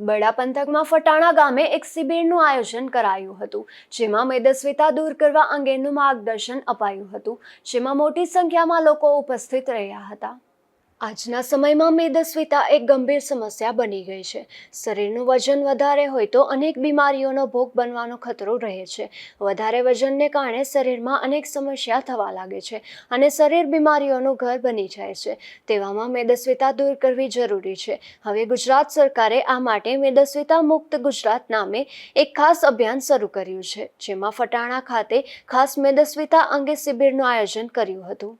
બડા પંથકમાં ફટાણા ગામે એક શિબિરનું આયોજન કરાયું હતું, જેમાં મેદસ્વીતા દૂર કરવા અંગેનું માર્ગદર્શન અપાયું હતું, જેમાં મોટી સંખ્યામાં લોકો ઉપસ્થિત રહ્યા હતા. આજના સમયમાં મેદસ્વીતા એક ગંભીર સમસ્યા બની ગઈ છે. શરીરનું વજન વધારે હોય તો અનેક બીમારીઓનો ભોગ બનવાનો ખતરો રહે છે. વધારે વજનને કારણે શરીરમાં અનેક સમસ્યા થવા લાગે છે અને શરીર બીમારીઓનું ઘર બની જાય છે. તેવામાં મેદસ્વીતા દૂર કરવી જરૂરી છે. હવે ગુજરાત સરકારે આ માટે મેદસ્વીતા મુક્ત ગુજરાત નામે એક ખાસ અભિયાન શરૂ કર્યું છે, જેમાં ફટાણા ખાતે ખાસ મેદસ્વીતા અંગે શિબિરનું આયોજન કર્યું હતું.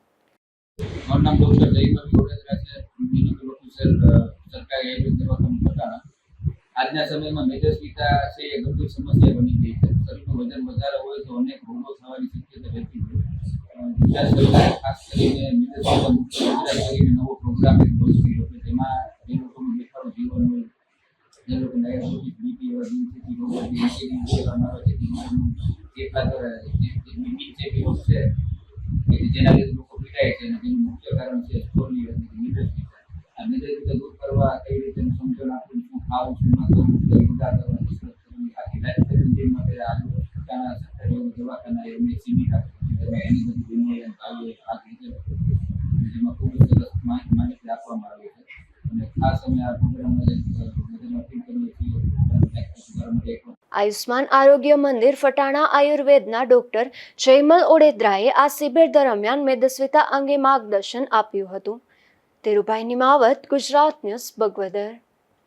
આજના સમયમાં મેદસ્વીતા છે એ ગંભીર સમસ્યા બની ગઈ છે. શરીરનું વજન વધારે હોય તો અનેક રોગો થવાની શક્યતા રહેતી હોય ખાસ કરીને નવો પ્રોગ્રામ એક જેમાં જે લોકોનું બેઠાડું જીવન હોય, જે લોકો ડાયાબિટીસ બીપી એવા દિનચેપી રોગો જે બીપી રોગ છે જેના લીધે લોકો છે અને જેનું મુખ્ય કારણ છે સ્ટોરની એટલે કે નિર્દેશિકા આ નિર્દેશિકા દૂર કરવા કઈ રીતે સમજણ આપવું શું ખાવું શું ન ખાવું કઈ યોગા કરવા કસરત કરવી આખી લાઈફ સ્ટાઈલ માટે આ પોતાના સરકારી એવા દવાખાના એમને સીમિત રાખે છે જેમાં એની બધી બીમારીઓ આવી આ રીતે જેમાં ખૂબ જ સરસ માહિતી આપવામાં આવી છે. અને ખાસ અમે આ પ્રોગ્રામમાં જે બધાને અપીલ કરીએ છીએ માટે આયુષ્માન આરોગ્ય મંદિર ફટાણા આયુર્વેદના ડોક્ટર જયમલ ઓડેદ્રાએ આ શિબિર દરમિયાન મેદસ્વીતા અંગે માર્ગદર્શન આપ્યું હતું. તેરુભાઈ નિમાવત, ગુજરાત ન્યૂઝ, બગવદર.